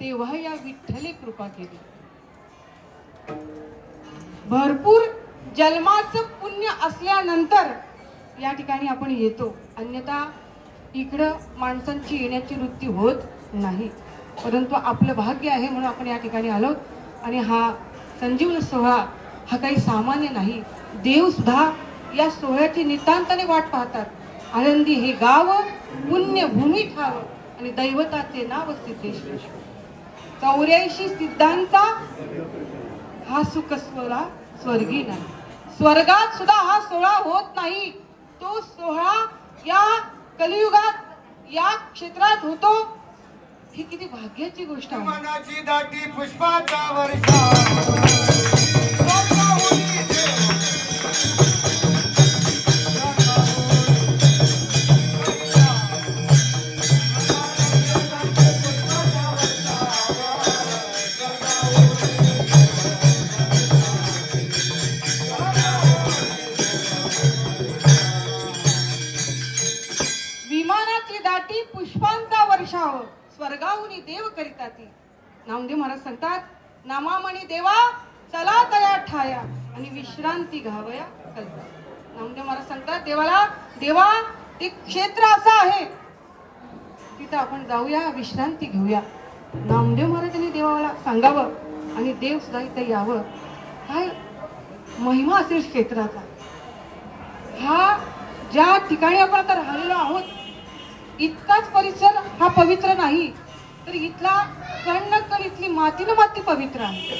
तेव्हा या विठ्ठले कृपा केली. भरपूर जन्माचं पुण्य असल्यानंतर या ठिकाणी आपण येतो. अन्यथा इकडं माणसांची येण्याची वृत्ती होत नाही. परंतु आपलं भाग्य आहे म्हणून आपण या ठिकाणी आलो. आणि हा संजीवन सोहळा हा काही सामान्य नाही. देव सुद्धा या सोहळ्याची नितांताने वाट पाहतात. आळंदी हे गाव पुण्यभूमी ठाव. आणि दैवताचे नाव सिद्धेश्वर चौऱ्याऐंशी सिद्धांचा हा सुख सोहळा स्वर्गी नाही. स्वर्गात सुद्धा हा सोहळा होत नाही. तो सोहळा या कलियुगात या क्षेत्रात होतो. ही किती भाग्याची गोष्ट आहे. मनाची दाटी पुष्पाचा वर्षा स्वर्गाहुनी देव करिताती नामदेव महाराज सांगतात नामामणी देवा चला तया ठाया आणि विश्रांती घावया कल्पा. नामदेव महाराज सांगतात देवाला देवा ते क्षेत्र असं आहे. तिथं आपण जाऊया विश्रांती घेऊया. नामदेव महाराजांनी देवाला सांगावं आणि देव सुद्धा इथं यावं. काय महिमा असेल क्षेत्राचा. हा ज्या ठिकाणी आपण आता राहिलेलो आहोत इतकाच परिसर हा पवित्र नाही. तर इथला कण इथली माती न माती पवित्र आहे.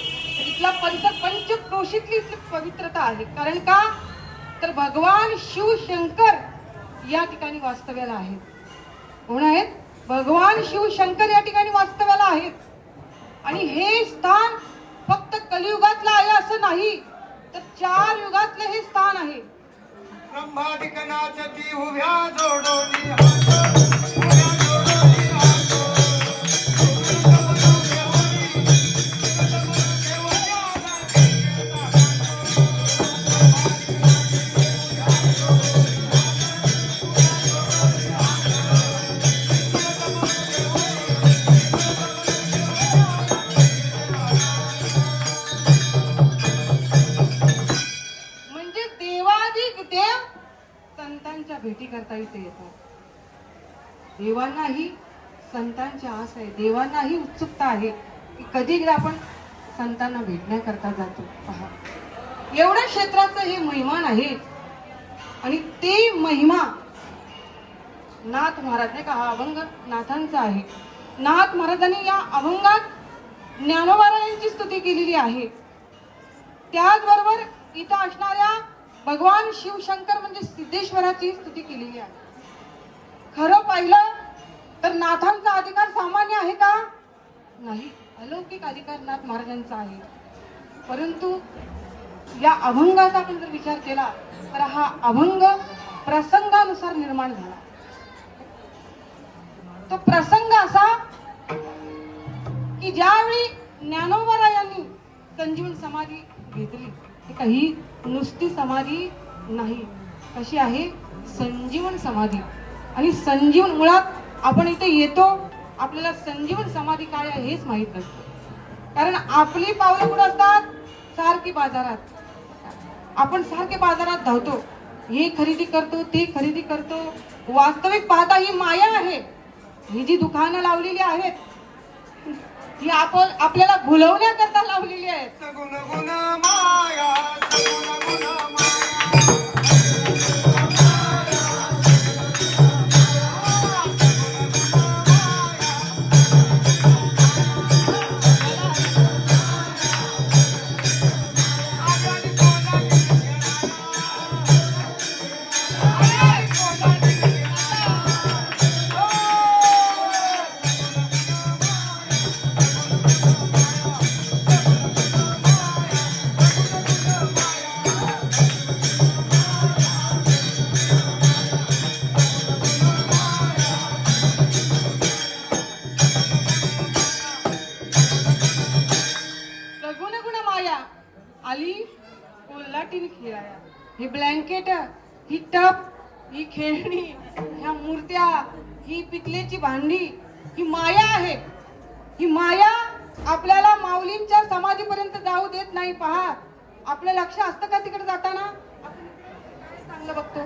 इथला परिसर पंचक्रोशीतली इथली पवित्रता आहे. कारण का? तर भगवान शिव शंकर या ठिकाणी वास्तव्याला आहेत. कोण आहेत? भगवान शिव शंकर या ठिकाणी वास्तव्याला आहेत. आणि हे स्थान फक्त कलियुगातलं आहे असं नाही तर चार युगातलं हे स्थान आहे. ब्रह्मादिक नाचती उभ्या जोडोनी. संतांच्या भेटी करता इथे येतात. देवांनाही संतांची आस आहे. देवांनाही उत्सुकता आहे की कधी एकदा आपण संतांना भेटण्याकरता जातो. पहा. एवढ्या क्षेत्राचं हे महिमान आहे. आणि ते महिमा नाथ महाराज नाही का? हा अभंग नाथांचा आहे. नाथ महाराजांनी या अभंगात ज्ञानोबारायांची स्तुती केलेली आहे. त्याचबरोबर इथं असणाऱ्या भगवान शिवशंकर म्हणजे सिद्धेश्वराची स्तुती केलेली आहे. खरं पाहिलं तर नाथांचा अधिकार सामान्य आहे का? नाही अलौकिक अधिकार नाथ महाराजांचा आहे. परंतु या अभंगाचा आपण जर विचार केला तर हा अभंग प्रसंगानुसार निर्माण झाला. तो प्रसंग असा की ज्यावेळी ज्ञानोबरायांनी संजीवन समाधी घेतली ती काही नुसती समाधी नाही. कशी आहे? संजीवन समाधी. आणि संजीवन मुळात आपण इथे येतो आपल्याला संजीवन समाधी काय आहे हेच माहीत नसतं कारण आपली पावलं कुठं असतात? सारखी बाजारात. आपण सारखे बाजारात धावतो. हे खरेदी करतो ते खरेदी करतो. वास्तविक पाहता ही माया आहे. ही जी दुकानं लावलेली आहेत ही आपण आपल्याला भुलवण्याकरता लावलेली आहेत कोल्हाटीन आहे हे ब्लँकेट ही टप ही खेळणी ह्या मूर्त्या ही पिकलेची भांडी ही माया आहे. ही माया आपल्याला माऊलींच्या समाधीपर्यंत जाऊ देत नाही पहा. आपलं लक्ष असतं का तिकडे जाताना? चांगलं बघतो.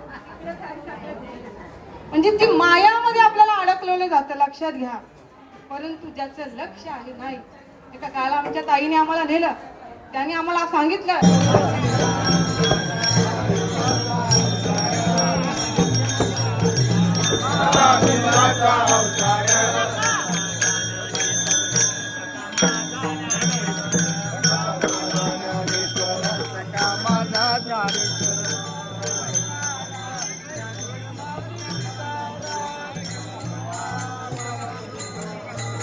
म्हणजे ती मायामध्ये आपल्याला अडकलेलं जातं लक्षात घ्या. परंतु ज्याचं लक्ष आहे नाही एका काळाला आमच्या ताईने आम्हाला नेलं. त्याने आम्हाला सांगितलं. Raghu Raghu